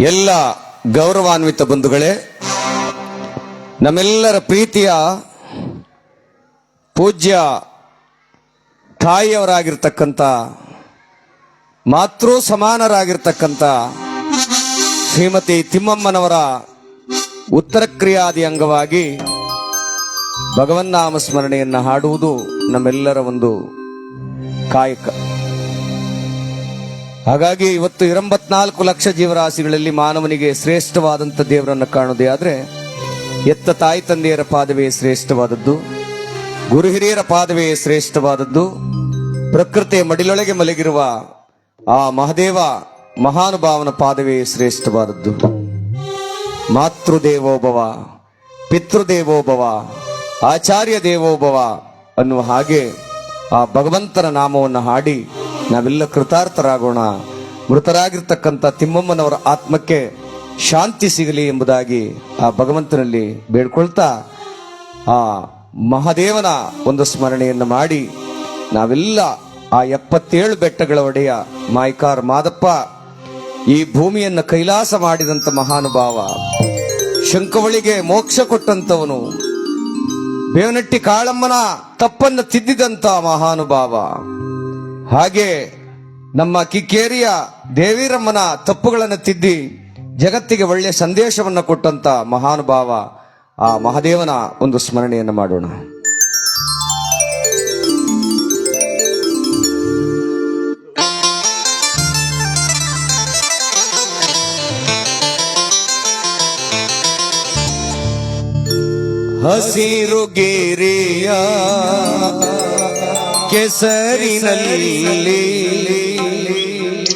ಎಲ್ಲ ಗೌರವಾನ್ವಿತ ಬಂಧುಗಳೇ, ನಮ್ಮೆಲ್ಲರ ಪ್ರೀತಿಯ ಪೂಜ್ಯ ತಾಯಿಯವರಾಗಿರ್ತಕ್ಕಂಥ, ಮಾತೃ ಸಮಾನರಾಗಿರ್ತಕ್ಕಂಥ ಶ್ರೀಮತಿ ತಿಮ್ಮಮ್ಮನವರ ಉತ್ತರ ಕ್ರಿಯಾದಿ ಅಂಗವಾಗಿ ಭಗವನ್ನಾಮಸ್ಮರಣೆಯನ್ನು ಹಾಡುವುದು ನಮ್ಮೆಲ್ಲರ ಒಂದು ಕಾಯಕ. ಹಾಗಾಗಿ ಇವತ್ತು ಇರಂಬತ್ನಾಲ್ಕು ಲಕ್ಷ ಜೀವರಾಶಿಗಳಲ್ಲಿ ಮಾನವನಿಗೆ ಶ್ರೇಷ್ಠವಾದಂಥ ದೇವರನ್ನು ಕಾಣೋದೇ ಆದರೆ ಎತ್ತ ತಾಯಿ ತಂದೆಯರ ಪಾದವೇ ಶ್ರೇಷ್ಠವಾದದ್ದು, ಗುರು ಹಿರಿಯರ ಪಾದವೇ ಶ್ರೇಷ್ಠವಾದದ್ದು, ಪ್ರಕೃತಿಯ ಮಡಿಲೊಳಗೆ ಮಲಗಿರುವ ಆ ಮಹದೇವ ಮಹಾನುಭಾವನ ಪಾದವೇ ಶ್ರೇಷ್ಠವಾದದ್ದು. ಮಾತೃದೇವೋಭವ ಪಿತೃದೇವೋಭವ ಆಚಾರ್ಯ ದೇವೋಭವ ಅನ್ನುವ ಹಾಗೆ ಆ ಭಗವಂತನ ನಾಮವನ್ನು ಹಾಡಿ ನಾವೆಲ್ಲ ಕೃತಾರ್ಥರಾಗೋಣ. ಮೃತರಾಗಿರ್ತಕ್ಕಂಥ ತಿಮ್ಮಮ್ಮನವರ ಆತ್ಮಕ್ಕೆ ಶಾಂತಿ ಸಿಗಲಿ ಎಂಬುದಾಗಿ ಆ ಭಗವಂತನಲ್ಲಿ ಬೇಡ್ಕೊಳ್ತಾ ಆ ಮಹಾದೇವನ ಒಂದು ಸ್ಮರಣೆಯನ್ನು ಮಾಡಿ ನಾವೆಲ್ಲ ಆ ಎಪ್ಪತ್ತೇಳು ಬೆಟ್ಟಗಳ ಒಡೆಯ ಮಾಯ್ಕಾರ್ ಮಾದಪ್ಪ ಈ ಭೂಮಿಯನ್ನು ಕೈಲಾಸ ಮಾಡಿದಂತ ಮಹಾನುಭಾವ. ಶಂಕವಳಿಗೆ ಮೋಕ್ಷ ಕೊಟ್ಟಂತವನು. ಬೇವನಟ್ಟಿ ಕಾಳಮ್ಮನ ತಪ್ಪನ್ನು ತಿದ್ದಿದಂತ ಮಹಾನುಭಾವ. ಹಾಗೆ ನಮ್ಮ ಕಿಕ್ಕೇರಿಯ ದೇವಿರಮ್ಮನ ತಪ್ಪುಗಳನ್ನು ತಿದ್ದಿ ಜಗತ್ತಿಗೆ ಒಳ್ಳೆಯ ಸಂದೇಶವನ್ನು ಕೊಟ್ಟಂತ ಮಹಾನುಭಾವ ಆ ಮಹಾದೇವನ ಒಂದು ಸ್ಮರಣೆಯನ್ನು ಮಾಡೋಣ. ಹಸಿರು ಗಿರಿಯ ಕೆಸರಿನಲ್ಲಿ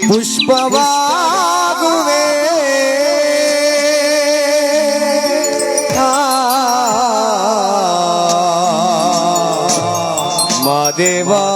ಪುಷ್ಪವಾಗುವೆ. ಮಾದೇವಾ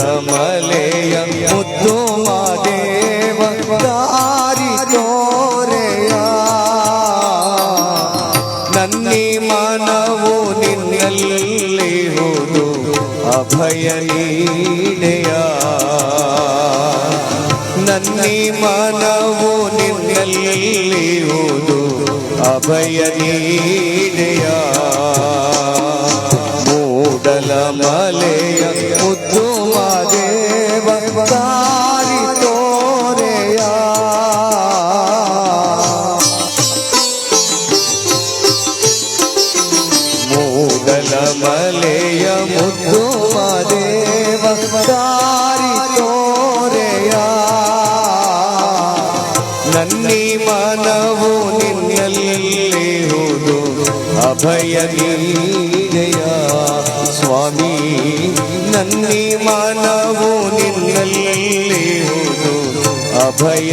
ಮಲೆಯ ಮುದ್ದು ಮಾದೇವ ದಾರಿ ತೋರೆಯ. ನನ್ನಿ ಮನವು ನಿನ್ನಲ್ಲಿ ಹೋದು, ಅಭಯ ನೀಡೆಯ. ನನ್ನಿ ಮನವು ನಿನ್ನಲ್ಲಿ ಹೋದು, ಅಭಯ ನೀಡೆಯ. ಅಭಯ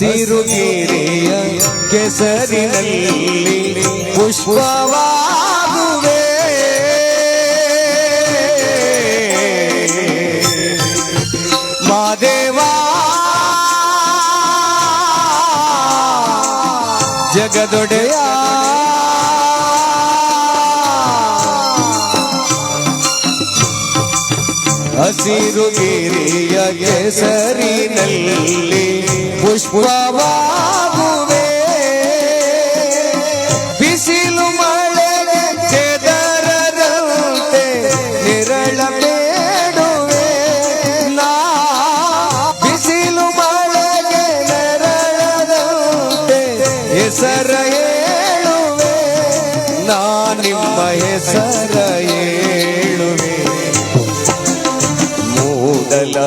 ನೀಡೆಯ ಹಸಿರು ಗಿರಿಯ ಕೆಸರಿನಲ್ಲಿ ಪುಷ್ಪವಾಗುವೆ. ಮಾದೇವಾ ಜಗದೊಡೆಯ. ಹಸಿರು ಗಿರಿಯ ಕೆಸರಿನಲ್ಲಿ ಪುಷ್ಪವಾಗುವೆ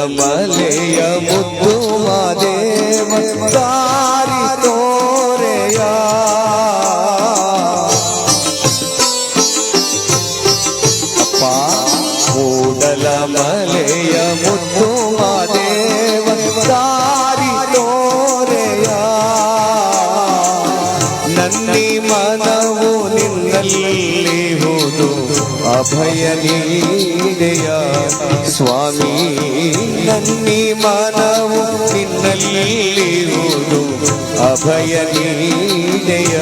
ಮಲೆಯ ಮುದ್ದು ಮಾದೇವ ದಾರಿ ತೋರೆಯ. ಮೂಡಲ ಮಲೆಯ ಮುದ್ದು ಮಾದೇವ ದಾರಿ ತೋರೆಯ. ನನ್ನಿ ಮನವು ನಿನ್ನಲ್ಲಿ ಹೋದು, ಅಭಯ ನೀಡೆಯ. ಸ್ವಾಮಿ ನನ್ನಿ ಮನವು ನಿನ್ನಲ್ಲಿ ಹೋದು ಅಭಯ ನೀಡೆಯ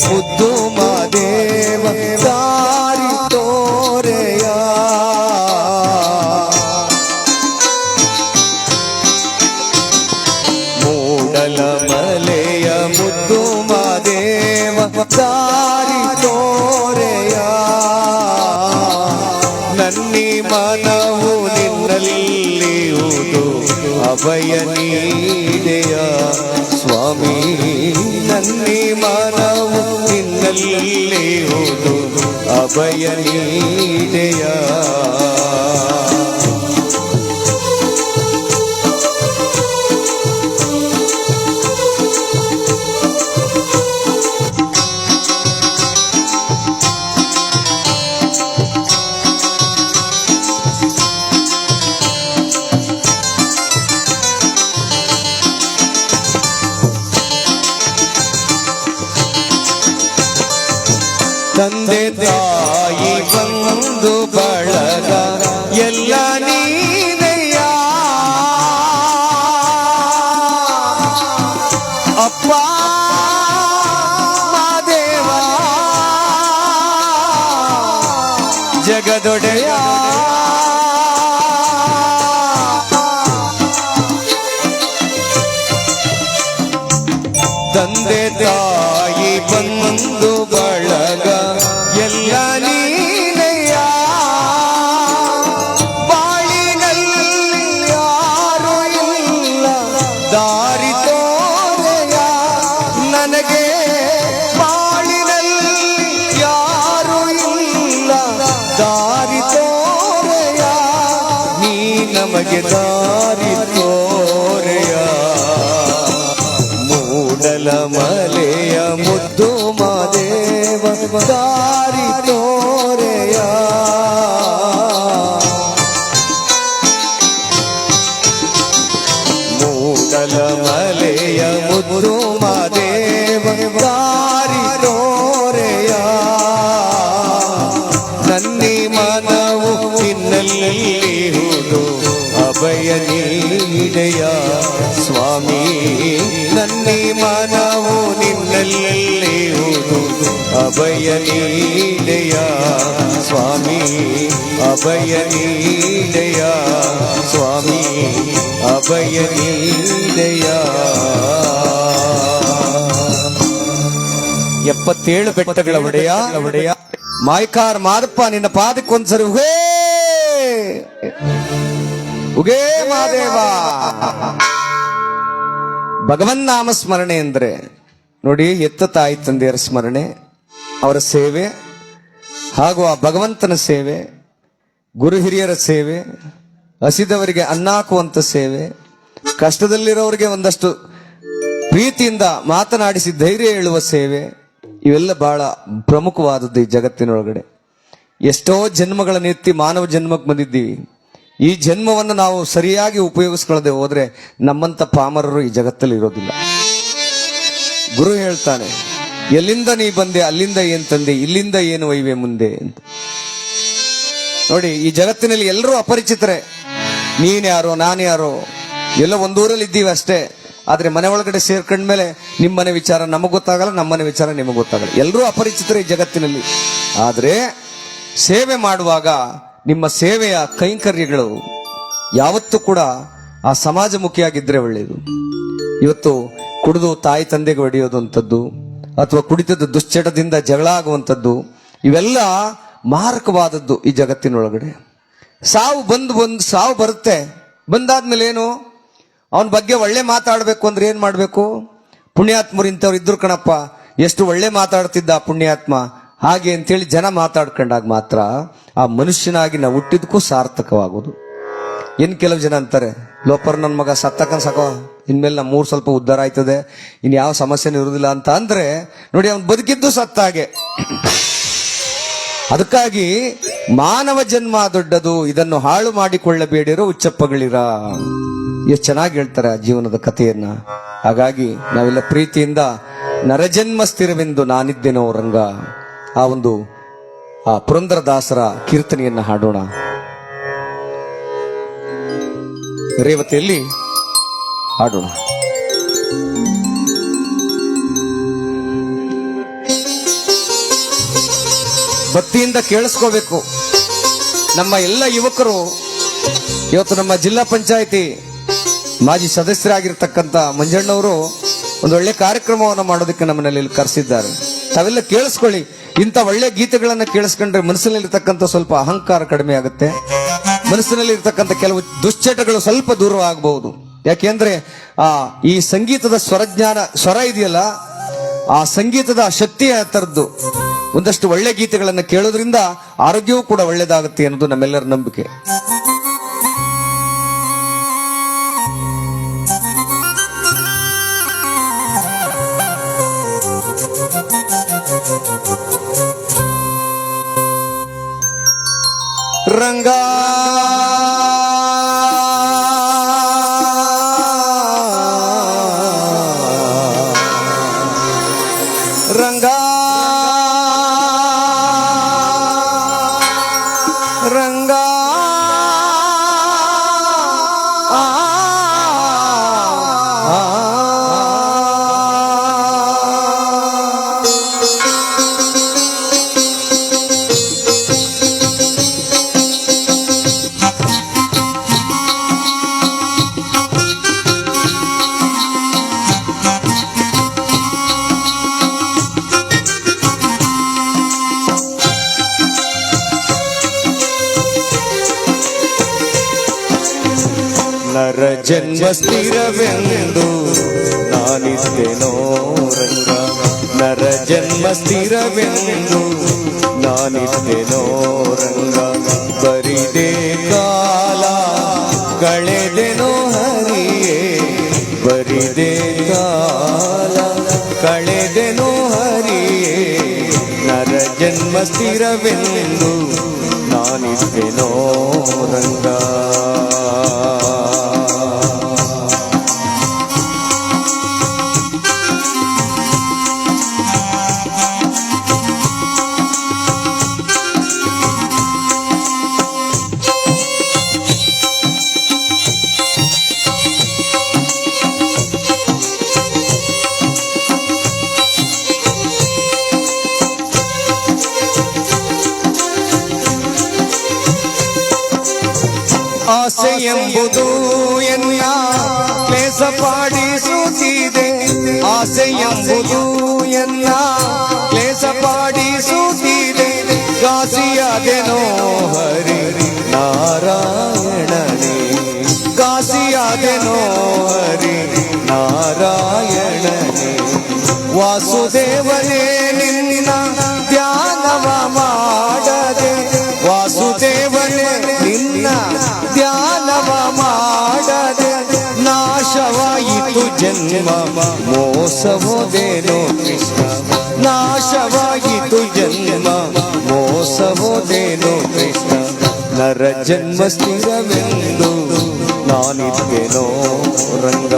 ಮಲೆಯ ಮುದ್ದು ಮಾದೇವ ದಾರಿ ತೋರೆಯ ಮೂಡಲ ಮಲೆಯ ಮುದ್ದು ಮಾದೇವ ದಾರಿ ತೋರೆಯ ನನ್ನಿ ಮನವು ನಿನ್ನಲ್ಲಿಯುವುದು ಅಭಯ ನೀಡೆಯ ಸ್ವಾಮಿ ನನ್ನಿ ಮನವು ಓದು ಅಭಯ ನೀಡೆಯ ಜಗದೊಡೆಯ. ಮೂಡಲ ಮಲೆಯ ಮುದ್ದು ಮಾದೇವ ದಾರಿ ತೋರೆಯ ಮೂಡಲ ಮಲೆಯ ಮುದ್ದು ಮಾದೇವ ದಾರಿ ತೋರೆಯ ನನ್ನಿ ಮನವು ನಿನ್ನಲ್ಲಿಹುದು ಅಭಯ ನೀಡೆಯ ಸ್ವಾಮಿ ನನ್ನಿ ಮನವು ನಿನ್ನಲ್ಲಿಹುದು ಅಭಯ ನೀಡೆಯ ಸ್ವಾಮಿ ಅಭಯ ನೀಡೆಯ ಸ್ವಾಮಿ ಅಭಯ ನೀಡೆಯ ಎಪ್ಪತ್ತೇಳು ಬೆಟ್ಟಗಳ ಒಡೆಯ ಒಡೆಯ ಮಾಯ್ಕಾರ್ ಮಾದಪ್ಪ ನಿನ್ನ ಪಾದಕ್ಕೊಂದ್ಸರಿ ಹೇ ಉಗೇ ಮಾದೇವ ಭಗವನ್ ನಾಮ ಸ್ಮರಣೆ ಅಂದ್ರೆ ನೋಡಿ ಎತ್ತ ತಾಯಿ ತಂದೆಯರ ಸ್ಮರಣೆ, ಅವರ ಸೇವೆ, ಹಾಗೂ ಆ ಭಗವಂತನ ಸೇವೆ, ಗುರು ಹಿರಿಯರ ಸೇವೆ, ಹಸಿದವರಿಗೆ ಅನ್ನ ಹಾಕುವಂಥ ಸೇವೆ, ಕಷ್ಟದಲ್ಲಿರೋರಿಗೆ ಒಂದಷ್ಟು ಪ್ರೀತಿಯಿಂದ ಮಾತನಾಡಿಸಿ ಧೈರ್ಯ ಹೇಳುವ ಸೇವೆ, ಇವೆಲ್ಲ ಬಹಳ ಪ್ರಮುಖವಾದದ್ದು ಈ ಜಗತ್ತಿನೊಳಗಡೆ. ಎಷ್ಟೋ ಜನ್ಮಗಳನ್ನು ಎತ್ತಿ ಮಾನವ ಜನ್ಮಕ್ಕೆ ಬಂದಿದ್ದೀವಿ. ಈ ಜನ್ಮವನ್ನು ನಾವು ಸರಿಯಾಗಿ ಉಪಯೋಗಿಸ್ಕೊಳ್ಳದೆ ಹೋದ್ರೆ ನಮ್ಮಂತ ಪಾಮರರು ಈ ಜಗತ್ತಲ್ಲಿ ಇರೋದಿಲ್ಲ. ಗುರು ಹೇಳ್ತಾನೆ, ಎಲ್ಲಿಂದ ನೀ ಬಂದೆ, ಅಲ್ಲಿಂದ ಏನ್ ತಂದೆ, ಇಲ್ಲಿಂದ ಏನು ಒಯ್ವೆ ಮುಂದೆ? ಅಂತ. ನೋಡಿ, ಈ ಜಗತ್ತಿನಲ್ಲಿ ಎಲ್ಲರೂ ಅಪರಿಚಿತರೆ. ನೀನ್ ಯಾರೋ, ನಾನು ಯಾರೋ, ಎಲ್ಲ ಒಂದೂರಲ್ಲಿ ಇದ್ದೀವಿ ಅಷ್ಟೇ. ಆದ್ರೆ ಮನೆ ಒಳಗಡೆ ಸೇರ್ಕೊಂಡ್ಮೇಲೆ ನಿಮ್ಮ ಮನೆ ವಿಚಾರ ನಮಗ್ ಗೊತ್ತಾಗಲ್ಲ, ನಮ್ಮನೆ ವಿಚಾರ ನಿಮಗೆ ಗೊತ್ತಾಗಲ್ಲ. ಎಲ್ಲರೂ ಅಪರಿಚಿತರೆ ಈ ಜಗತ್ತಿನಲ್ಲಿ. ಆದ್ರೆ ಸೇವೆ ಮಾಡುವಾಗ ನಿಮ್ಮ ಸೇವೆಯ ಕೈಂಕರ್ಯಗಳು ಯಾವತ್ತೂ ಕೂಡ ಆ ಸಮಾಜಮುಖಿಯಾಗಿದ್ದರೆ ಒಳ್ಳೆಯದು. ಇವತ್ತು ಕುಡಿದು ತಾಯಿ ತಂದೆಗೆ ಹೊಡೆಯೋದು ಅಂತದ್ದು ಅಥವಾ ಕುಡಿತದ ದುಶ್ಚಟದಿಂದ ಜಗಳ ಆಗುವಂಥದ್ದು, ಇವೆಲ್ಲ ಮಾರಕವಾದದ್ದು ಈ ಜಗತ್ತಿನೊಳಗಡೆ. ಸಾವು ಬಂದು ಬಂದು, ಸಾವು ಬರುತ್ತೆ. ಬಂದಾದ್ಮೇಲೆ ಏನು ಅವನ ಬಗ್ಗೆ ಒಳ್ಳೆ ಮಾತಾಡಬೇಕು ಅಂದ್ರೆ ಏನು ಮಾಡಬೇಕು? ಪುಣ್ಯಾತ್ಮರು ಇಂಥವ್ರು ಇದ್ರು ಕಣಪ್ಪ, ಎಷ್ಟು ಒಳ್ಳೆ ಮಾತಾಡ್ತಿದ್ದ ಪುಣ್ಯಾತ್ಮ. ಹಾಗೆ ಅಂತೇಳಿ ಜನ ಮಾತಾಡ್ಕೊಂಡಾಗ ಮಾತ್ರ ಆ ಮನುಷ್ಯನಾಗಿ ನಾವು ಹುಟ್ಟಿದಕ್ಕೂ ಸಾರ್ಥಕವಾಗೋದು. ಇನ್ ಕೆಲವು ಜನ ಅಂತಾರೆ, ಲೋಪರ್ ನನ್ನ ಮಗ ಸತ್ತಕನ್ ಸಾಕೋ, ಇನ್ಮೇಲೆ ನಮ್ಮ ಮೂರು ಸ್ವಲ್ಪ ಉದ್ಧಾರ ಆಯ್ತದೆ, ಇನ್ ಯಾವ ಸಮಸ್ಯೆನೂ ಇರುವುದಿಲ್ಲ ಅಂತ ಅಂದ್ರೆ, ನೋಡಿ ಅವ್ನು ಬದುಕಿದ್ದು ಸತ್ತ ಹಾಗೆ ಅದಕ್ಕಾಗಿ ಮಾನವ ಜನ್ಮ ದೊಡ್ಡದು, ಇದನ್ನು ಹಾಳು ಮಾಡಿಕೊಳ್ಳಬೇಡಿರೋ ಉಚ್ಚಪ್ಪಗಳಿರ ಎಷ್ಟು ಚೆನ್ನಾಗಿ ಹೇಳ್ತಾರೆ ಆ ಜೀವನದ ಕಥೆಯನ್ನ. ಹಾಗಾಗಿ ನಾವೆಲ್ಲ ಪ್ರೀತಿಯಿಂದ ನರಜನ್ಮ ಸ್ಥಿರವೆಂದು ನಾನಿದ್ದೇನೋ ರಂಗ. ಆ ಒಂದು ಆ ಪುರಂದರದಾಸರ ಕೀರ್ತನೆಯನ್ನ ಹಾಡೋಣ. ರೇವತಿಯಲ್ಲಿ ಹಾಡೋಣ. ಭಕ್ತಿಯಿಂದ ಕೇಳಿಸ್ಕೋಬೇಕು. ನಮ್ಮ ಎಲ್ಲ ಯುವಕರು ಇವತ್ತು ನಮ್ಮ ಜಿಲ್ಲಾ ಪಂಚಾಯಿತಿ ಮಾಜಿ ಸದಸ್ಯರಾಗಿರ್ತಕ್ಕಂಥ ಮಂಜಣ್ಣವರು ಒಂದು ಒಳ್ಳೆ ಕಾರ್ಯಕ್ರಮವನ್ನು ಮಾಡೋದಕ್ಕೆ ನಮ್ಮನಲ್ಲಿ ಇಲ್ಲಿ ಕರೆಸಿದ್ದಾರೆ. ತಾವೆಲ್ಲ ಕೇಳಿಸ್ಕೊಳ್ಳಿ. ಇಂಥ ಒಳ್ಳೆ ಗೀತೆಗಳನ್ನ ಕೇಳಿಸ್ಕೊಂಡ್ರೆ ಮನಸ್ಸಿನಲ್ಲಿರ್ತಕ್ಕಂಥ ಸ್ವಲ್ಪ ಅಹಂಕಾರ ಕಡಿಮೆ ಆಗುತ್ತೆ. ಮನಸ್ಸಿನಲ್ಲಿ ಇರ್ತಕ್ಕಂಥ ಕೆಲವು ದುಶ್ಚಟಗಳು ಸ್ವಲ್ಪ ದೂರವಾಗಬಹುದು ಯಾಕೆಂದ್ರೆ, ಆ, ಈ ಸಂಗೀತದ ಸ್ವರಜ್ಞಾನ, ಸ್ವರ ಇದೆಯಲ್ಲ, ಆ ಸಂಗೀತದ ಶಕ್ತಿ ಥರದ್ದು. ಒಂದಷ್ಟು ಒಳ್ಳೆ ಗೀತೆಗಳನ್ನು ಕೇಳೋದ್ರಿಂದ ಆರೋಗ್ಯವೂ ಕೂಡ ಒಳ್ಳೇದಾಗುತ್ತೆ ಅನ್ನೋದು ನಮ್ಮೆಲ್ಲರ ನಂಬಿಕೆ. ರಂಗ ನರ ಜನ್ಮ ಸ್ಥಿರವೆಂದು ನಾನಿದ್ದೇನೋ ರಂಗ. ನರ ಜನ್ಮ ಸ್ಥಿರವೆಂದು ನಾನಿದ್ದೇನೋ ರಂಗ. ಬರಿದೆ ಕಾಲ ಕಳೆದೆನೋ ಹರಿಯೇ. ಬರಿದೆ ಕಾಲ ಕಳೆದೆನೋ ಹರಿಯೇ. ನರ ಜನ್ಮ ಸ್ಥಿರವೆಂದು ನಾನಿದ್ದೇನೋ ರಂಗ. ಆಸೆ ಎಂಬುದು ಎನ್ನ ಕ್ಲೇಸ ಪಾಡಿಸುತ್ತಿದೆ. ಗಾಸಿಯಾದೆನೋ ಹರಿ ನಾರಾಯಣನೇ. ದಾಸಿಯಾದೆನೋ ಹರಿ ನಾರಾಯಣನೇ. ವಾಸುದೇವನೇ ನಿನ್ನ ಜನ್ಮ ಮೋಸವೋದೇನೋ ಕೃಷ್ಣ ನಾಶವಾಯಿತು ಜನ್ಮ. ಮೋಸವೋದೇನೋ ಕೃಷ್ಣ ನರ ಜನ್ಮ ಸ್ಥಿರವೆಂದು ನಾನಿದ್ದೇನೋ ರಂಗ.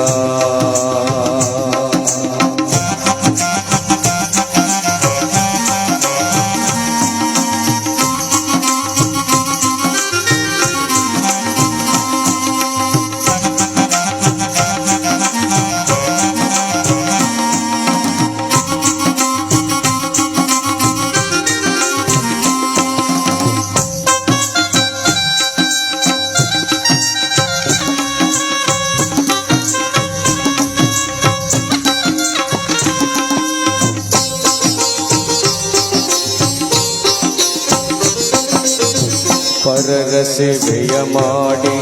ಸೇವೆಯ ಮಾಡಿ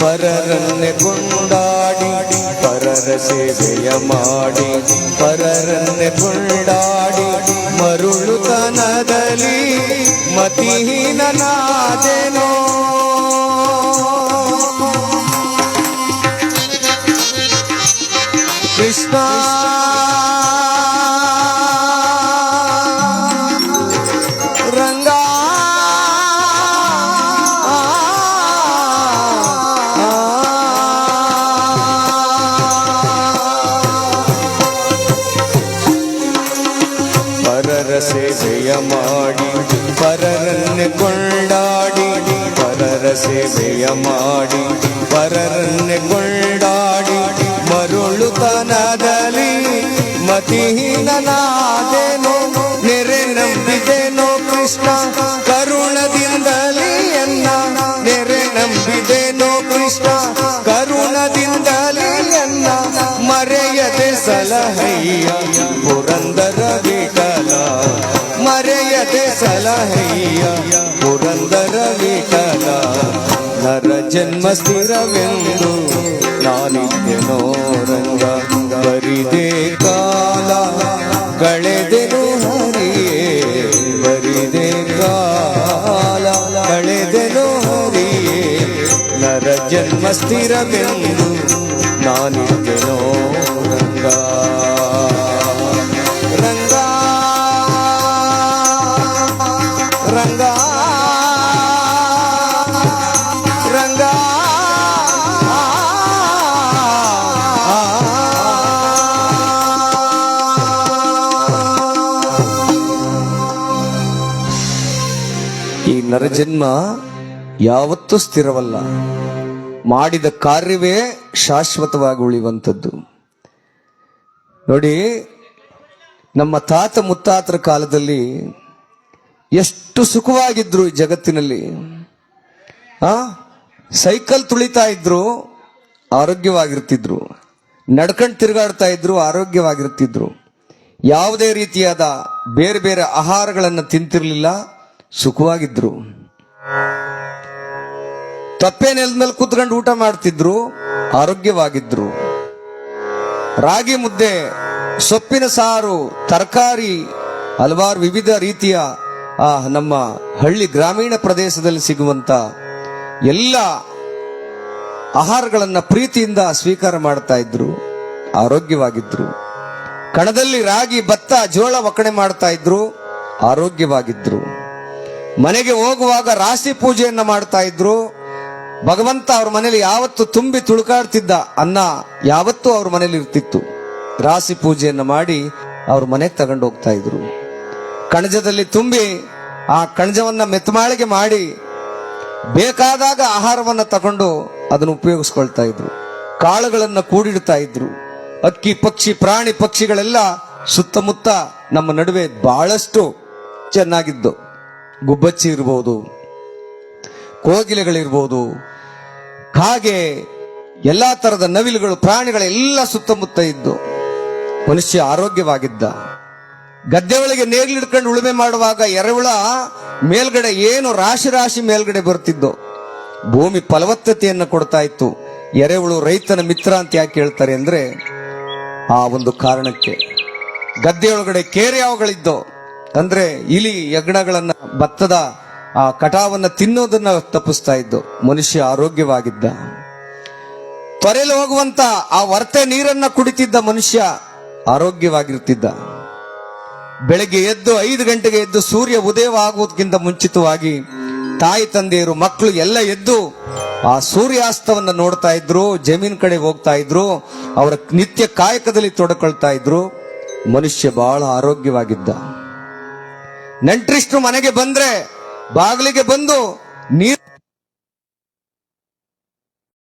ಪರರನ್ನೆ ಕೊಂಡಾಡಿ ಪರರ ಸೇವೆಯ ಮಾಡಿ ಪರರನ್ನೆ ಕೊಂಡಾಡಿ ಮರುಳುತನದಲ್ಲಿ ಮತಿಹೀನನಾದೆನೋ. ಕೃಷ್ಣ ಪರರ ಸೇವೆಯ ಮಾಡಿ, ಪರರನ್ನು ಕೊಂಡಾಡಿ ಪರರ ಸೇವೆಯ ಮಾಡಿ, ಪರರನ್ನು ಕೊಂಡಾಡಿ, ಮರುಳುತನದಲ್ಲಿ ಮತಿಹೀನನಾದೇನೋ, ನೆರೆ ನಂಬಿದೆನು ಕೃಷ್ಣ, ಕರುಣದಿಂದಲೇ ಎನ್ನ, ನೆರೆ ನಂಬಿದೆನು ಕೃಷ್ಣ, ಕರುಣದಿಂದಲೇ ಎನ್ನ, ಮರೆಯದೆ ಸಲಹಯ್ಯ ಪುರಂದರ ವಿಠಲ ಮರೆಯದೆ ಸಲಹಯ್ಯ ಪುರಂದರ ವಿಠಲ ನರ ಜನ್ಮ ಸ್ಥಿರವೆಂದು ನಾನಿದ್ದೆನೋ ರಂಗ ಬರಿದೆ ಕಾಲ, ಕಳೆದೆನು ಹರಿಯೇ, ಬರಿದೆ ಕಾಲ ಹರಿಯೇ. ನರ ಜನ್ಮ ಸ್ಥಿರವೆಂದು ನಾನಿದ್ದೆನೋ ರಂಗ ಈ ನರಜನ್ಮ ಯಾವತ್ತೂ ಸ್ಥಿರವಲ್ಲ. ಮಾಡಿದ ಕಾರ್ಯವೇ ಶಾಶ್ವತವಾಗಿ ಉಳಿಯುವಂಥದ್ದು. ನೋಡಿ, ನಮ್ಮ ತಾತ ಮುತ್ತಾತರ ಕಾಲದಲ್ಲಿ ಎಷ್ಟು ಸುಖವಾಗಿದ್ರು ಈ ಜಗತ್ತಿನಲ್ಲಿ. ಆ, ಸೈಕಲ್ ತುಳಿತಾ ಇದ್ರು, ಆರೋಗ್ಯವಾಗಿರ್ತಿದ್ರು. ನಡ್ಕೊಂಡು ತಿರುಗಾಡ್ತಾ ಇದ್ರು, ಆರೋಗ್ಯವಾಗಿರ್ತಿದ್ರು. ಯಾವುದೇ ರೀತಿಯಾದ ಬೇರೆ ಬೇರೆ ಆಹಾರಗಳನ್ನು ತಿಂತಿರ್ಲಿಲ್ಲ. ಸುಖವಾಗಿದ್ರು. ತಪ್ಪೆ ನೆಲದ ಮೇಲೆ ಕೂತ್ಕೊಂಡು ಊಟ ಮಾಡ್ತಿದ್ರು, ಆರೋಗ್ಯವಾಗಿದ್ರು. ರಾಗಿ ಮುದ್ದೆ, ಸೊಪ್ಪಿನ ಸಾರು, ತರಕಾರಿ, ಹಲವಾರು ವಿವಿಧ ರೀತಿಯ, ಆ, ನಮ್ಮ ಹಳ್ಳಿ ಗ್ರಾಮೀಣ ಪ್ರದೇಶದಲ್ಲಿ ಸಿಗುವಂತ ಎಲ್ಲ ಆಹಾರಗಳನ್ನ ಪ್ರೀತಿಯಿಂದ ಸ್ವೀಕಾರ ಮಾಡ್ತಾ ಇದ್ರು, ಆರೋಗ್ಯವಾಗಿದ್ರು. ಕಣದಲ್ಲಿ ರಾಗಿ, ಭತ್ತ, ಜೋಳ ಒಕ್ಕಣೆ ಮಾಡ್ತಾ ಇದ್ರು, ಆರೋಗ್ಯವಾಗಿದ್ರು. ಮನೆಗೆ ಹೋಗುವಾಗ ರಾಶಿ ಪೂಜೆಯನ್ನ ಮಾಡ್ತಾ ಇದ್ರು. ಭಗವಂತ ಅವ್ರ ಮನೇಲಿ ಯಾವತ್ತು ತುಂಬಿ ತುಳುಕಾಡ್ತಿದ್ದ ಅನ್ನ ಯಾವತ್ತೂ ಅವ್ರ ಮನೇಲಿ ಇರ್ತಿತ್ತು. ರಾಶಿ ಪೂಜೆಯನ್ನ ಮಾಡಿ ಅವ್ರ ಮನೆಗೆ ತಗೊಂಡು ಹೋಗ್ತಾ ಇದ್ರು. ಕಣಜದಲ್ಲಿ ತುಂಬಿ ಆ ಕಣಜವನ್ನ ಮೆತ್ತಮಾಳಿಗೆ ಮಾಡಿ ಬೇಕಾದಾಗ ಆಹಾರವನ್ನ ತಗೊಂಡು ಅದನ್ನು ಉಪಯೋಗಿಸ್ಕೊಳ್ತಾ ಇದ್ರು. ಕಾಳುಗಳನ್ನ ಕೂಡಿಡ್ತಾ ಇದ್ರು. ಅಕ್ಕಿ, ಪಕ್ಷಿ, ಪ್ರಾಣಿ, ಪಕ್ಷಿಗಳೆಲ್ಲ ಸುತ್ತಮುತ್ತ ನಮ್ಮ ನಡುವೆ ಬಹಳಷ್ಟು ಚೆನ್ನಾಗಿದ್ದು ಗುಬ್ಬಚ್ಚಿ ಇರ್ಬೋದು, ಕೋಗಿಲೆಗಳಿರ್ಬೋದು, ಹಾಗೆ ಎಲ್ಲಾ ತರದ ನವಿಲುಗಳು, ಪ್ರಾಣಿಗಳೆಲ್ಲ ಸುತ್ತಮುತ್ತ ಇದ್ದು ಮನುಷ್ಯ ಆರೋಗ್ಯವಾಗಿದ್ದ. ಗದ್ದೆ ಒಳಗೆ ನೇಗ್ಲಿಡ್ಕೊಂಡು ಉಳುಮೆ ಮಾಡುವಾಗ ಎರೆಹುಳ ಮೇಲ್ಗಡೆ ಏನು ರಾಶಿ ರಾಶಿ ಮೇಲ್ಗಡೆ ಬರ್ತಿದ್ದೋ, ಭೂಮಿ ಫಲವತ್ತತೆಯನ್ನು ಕೊಡ್ತಾ ಇತ್ತು. ಎರೆಹುಳು ರೈತನ ಮಿತ್ರ ಅಂತ ಯಾಕೆ ಹೇಳ್ತಾರೆ ಅಂದ್ರೆ, ಆ ಒಂದು ಕಾರಣಕ್ಕೆ. ಗದ್ದೆಯೊಳಗಡೆ ಕೇರ್ಯಾವಗಳಿದ್ದು ಅಂದ್ರೆ ಇಲಿ ಯಜ್ಞಗಳನ್ನ ಭತ್ತದ, ಆ, ಕಟಾವನ್ನ ತಿನ್ನೋದನ್ನ ತಪ್ಪಿಸ್ತಾ ಇದ್ದು. ಮನುಷ್ಯ ಆರೋಗ್ಯವಾಗಿದ್ದ. ತೊರೆಲು ಹೋಗುವಂತ ಆ ವರ್ತೆ ನೀರನ್ನ ಕುಡಿತಿದ್ದ ಮನುಷ್ಯ ಆರೋಗ್ಯವಾಗಿರ್ತಿದ್ದ. ಬೆಳಗ್ಗೆ ಎದ್ದು ಐದು ಗಂಟೆಗೆ ಎದ್ದು ಸೂರ್ಯ ಉದಯವಾಗುವುದಕ್ಕಿಂತ ಮುಂಚಿತವಾಗಿ ತಾಯಿ, ತಂದೆಯರು, ಮಕ್ಕಳು ಎಲ್ಲ ಎದ್ದು ಆ ಸೂರ್ಯಾಸ್ತವನ್ನ ನೋಡ್ತಾ ಇದ್ರು, ಜಮೀನ್ ಕಡೆ ಹೋಗ್ತಾ ಇದ್ರು, ಅವರ ನಿತ್ಯ ಕಾಯಕದಲ್ಲಿ ತೊಡಕೊಳ್ತಾ ಇದ್ರು. ಮನುಷ್ಯ ಬಹಳ ಆರೋಗ್ಯವಾಗಿದ್ದ. ನೆಂಟ್ರಿಷ್ಟು ಮನೆಗೆ ಬಂದ್ರೆ ಬಾಗಿಲಿಗೆ ಬಂದು ನೀರು